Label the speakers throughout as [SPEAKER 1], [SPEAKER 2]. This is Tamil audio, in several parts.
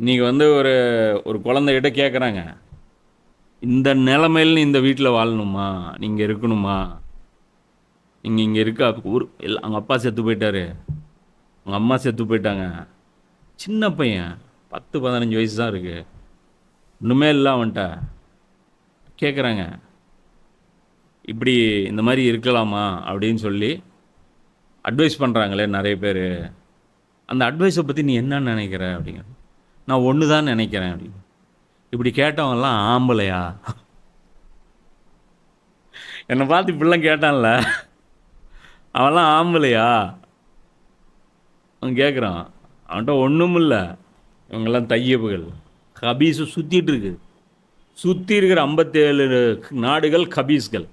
[SPEAKER 1] இன்றைக்கி வந்து ஒரு ஒரு குழந்தைகிட்ட கேட்குறாங்க இந்த நிலமையில் நீ இந்த வீட்டில் வாழணுமா? நீங்கள் இருக்கணுமா? நீங்கள் இங்கே இருக்க ஊர் இல்லை அவங்க அப்பா செத்து போயிட்டாரு. அவங்க அம்மா செத்து போயிட்டாங்க. சின்ன பையன் பத்து பதினஞ்சு வயசு தான் இருக்குது ஒன்றுமே இல்லை அவன்கிட்ட. கேட்குறாங்க இப்படி இந்த மாதிரி இருக்கலாமா? அப்படின்னு சொல்லி அட்வைஸ் பண்ணுறாங்களே நிறைய பேர். அந்த அட்வைஸை பற்றி நீ என்ன நினைக்கிற அப்படிங்கிற நான் ஒன்று தான் நினைக்கிறேன் அப்படின்னு இப்படி கேட்டவங்கெல்லாம் ஆம்பளையா? என்னை பார்த்து இப்படிலாம் கேட்டான்ல. அவன்லாம் ஆம்பளையா? அவன் கேட்குறான் அவன்கிட்ட ஒன்றும் இல்லை இவங்கெல்லாம் தையப்புகள். கபீஸு சுற்றிட்டு இருக்கு. சுற்றி இருக்கிற ஐம்பத்தேழு நாடுகள் கபீஸ்கள்.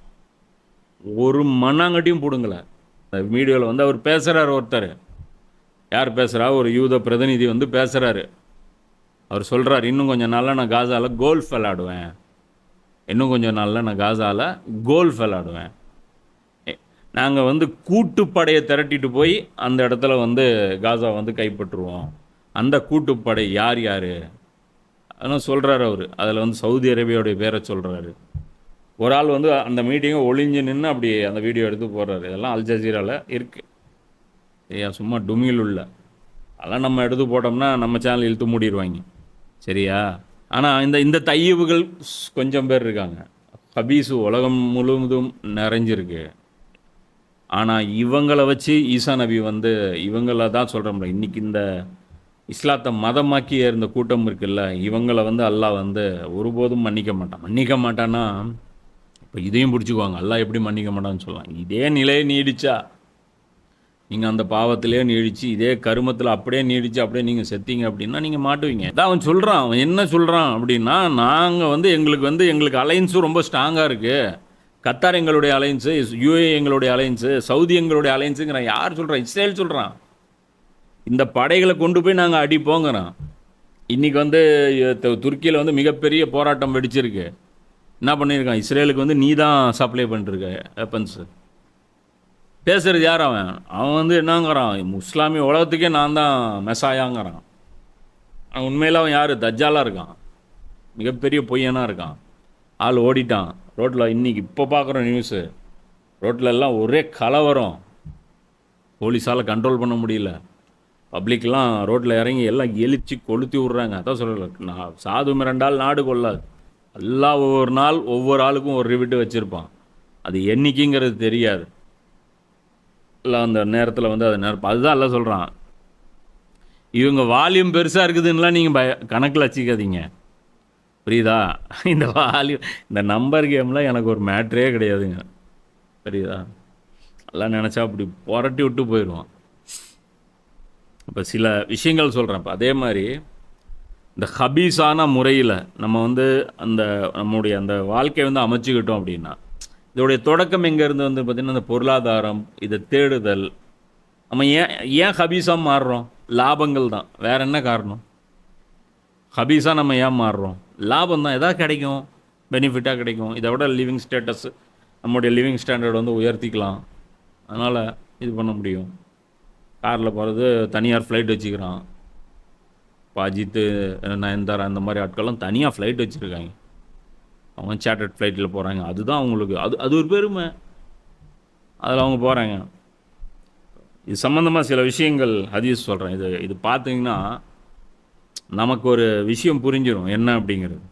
[SPEAKER 1] ஒரு மண்ணாங்கட்டியும் பிடுங்கல. இந்த வீடியோவில் வந்து அவர் பேசுகிறார் ஒருத்தர். யார் பேசுகிறா ஒரு யூத பிரதிநிதி வந்து பேசுகிறாரு அவர் சொல்கிறார் இன்னும் கொஞ்சம் நாளில் நான் காசாவில் கோல்ஃப் விளாடுவேன். இன்னும் கொஞ்சம் நாளில் நான் காசாவில் கோல்ஃப் விளாடுவேன். நாங்கள் வந்து கூட்டுப்படையை திரட்டிட்டு போய் அந்த இடத்துல வந்து காசா வந்து கைப்பற்றுவோம். அந்த கூட்டுப்படை யார் யார்? அதெல்லாம் சொல்கிறாரு அவர். அதில் வந்து சவுதி அரேபியாவுடைய பேரை சொல்கிறாரு ஒரு ஆள் வந்து அந்த மீட்டிங்கை ஒளிஞ்சு நின்று அப்படி அந்த வீடியோ எடுத்து போடுறாரு. இதெல்லாம் அல் ஜசீராவில் இருக்குது ஏன் சும்மா டுமியில் உள்ள. அதெல்லாம் நம்ம எடுத்து போட்டோம்னா நம்ம சேனல் இழுத்து மூடிடுவாங்க சரியா? ஆனால் இந்த இந்த தையவுகள் கொஞ்சம் பேர் இருக்காங்க. ஹபீஸு உலகம் முழுவதும் நிறைஞ்சிருக்கு. ஆனால் இவங்களை வச்சு ஈசா நபி வந்து இவங்கள தான் சொல்கிறோம்ல இன்றைக்கி இந்த இஸ்லாத்தை மதமாக்கி இருந்த கூட்டம் இருக்குல்ல இவங்கள வந்து அல்லாஹ் வந்து ஒருபோதும் மன்னிக்க மாட்டான். மன்னிக்க மாட்டான்னா இப்போ இதையும் பிடிச்சிக்குவாங்க. அல்லாஹ் எப்படி மன்னிக்க மாட்டான்னு சொல்லலாம். இதே நிலையை நீடிச்சா நீங்கள் அந்த பாவத்திலே நீடிச்சு இதே கருமத்தில் அப்படியே நீடிச்சு அப்படியே நீங்கள் செத்தீங்க அப்படின்னா நீங்கள் மாட்டுவீங்க. அதான் அவன் சொல்கிறான் அவன் என்ன சொல்கிறான் அப்படின்னா நாங்கள் வந்து எங்களுக்கு வந்து எங்களுக்கு அலைன்ஸும் ரொம்ப ஸ்ட்ராங்காக இருக்குது கத்தார் எங்களுடைய அலைன்ஸு யூஏ எங்களுடைய அலைன்ஸு சவுதி எங்களுடைய அலைன்ஸுங்கிறான் யார் சொல்கிறான் இஸ்ரேல் சொல்கிறான் இந்த படைகளை கொண்டு போய் நாங்கள் அடிப்போங்கிறான். இன்றைக்கி வந்து துருக்கியில் வந்து மிகப்பெரிய போராட்டம் வெடிச்சிருக்கு. என்ன பண்ணியிருக்கான்? இஸ்ரேலுக்கு வந்து நீ தான் சப்ளை பண்ணிருக்க வெப்பன்ஸு பேசுகிறது யார் அவன்? அவன் வந்து என்னங்கிறான்? இஸ்லாமிய உலகத்துக்கே நான் தான் மெசாயாங்கிறான். அவன் உண்மையில் அவன் யார்? தஜ்ஜாலாக இருக்கான். மிகப்பெரிய பொய்யனாக இருக்கான். ஆள் ஓடிட்டான். ரோட்டில் இன்னைக்கு இப்போ பார்க்குற நியூஸு ரோட்டில் எல்லாம் ஒரே கலவரம். போலீஸால் கண்ட்ரோல் பண்ண முடியல. பப்ளிக்லாம் ரோட்டில் இறங்கி எல்லாம் எழுச்சி கொளுத்தி விட்றாங்க. அதான் சொல்லலை நான் சாது மிரண்டால் நாடு கொள்ளாது. எல்லாம் ஒவ்வொரு நாள் ஒவ்வொரு ஆளுக்கும் ஒரு ரிவிட்டு வச்சுருப்பான். அது என்னைக்குங்கிறது தெரியாது. இல்லை அந்த நேரத்தில் வந்து அதை நேரம் அதுதான் எல்லாம் சொல்கிறான் இவங்க வால்யூம் பெருசாக இருக்குதுன்னெலாம் நீங்கள் பய கணக்கில் வச்சுக்காதீங்க. புரியுதா? இந்த வால்யூம் இந்த நம்பர் கேமில் எனக்கு ஒரு மேட்ரே கிடையாதுங்க. புரியுதா? எல்லாம் நினச்சா அப்படி புரட்டி விட்டு போயிடுவான் இப்போ சில விஷயங்கள் சொல்கிறேன் இப்போ அதே மாதிரி இந்த ஹபீஸான முறையில் நம்ம வந்து அந்த நம்முடைய அந்த வாழ்க்கையை வந்து அமைச்சுக்கிட்டோம் அப்படின்னா இதோடைய தொடக்கம் எங்கேருந்து வந்து பார்த்திங்கன்னா இந்த பொருளாதாரம் இதை தேடுதல். நம்ம ஏன் ஏன் ஹபீஸாக மாறுறோம்? லாபங்கள் தான். வேறு என்ன காரணம்? ஹபீஸாக நம்ம ஏன் மாறுறோம்? லாபம் தான். எதாவது கிடைக்கும்? பெனிஃபிட்டாக கிடைக்கும். இதை விட லிவிங் ஸ்டேட்டஸ் நம்முடைய லிவிங் ஸ்டாண்டர்ட் வந்து உயர்த்திக்கலாம். அதனால் இது பண்ண முடியும். காரில் போகிறது தனியார் ஃப்ளைட் வச்சுக்கிறான். இப்போ அஜித்து நயன்தாரா இந்த மாதிரி ஆட்கள்லாம் தனியாக ஃப்ளைட் வச்சுருக்காங்க. அவங்க சேட்டர்ட் ஃப்ளைட்டில் போகிறாங்க அதுதான் அவங்களுக்கு. அது அது ஒரு பெருமை. அதில் அவங்க போகிறாங்க இது சம்மந்தமாக சில விஷயங்கள் ஹதீஸ் சொல்கிறேன் இது இது பார்த்தீங்கன்னா நமக்கு ஒரு விஷயம் புரிஞ்சிடும் என்ன அப்படிங்கிறது.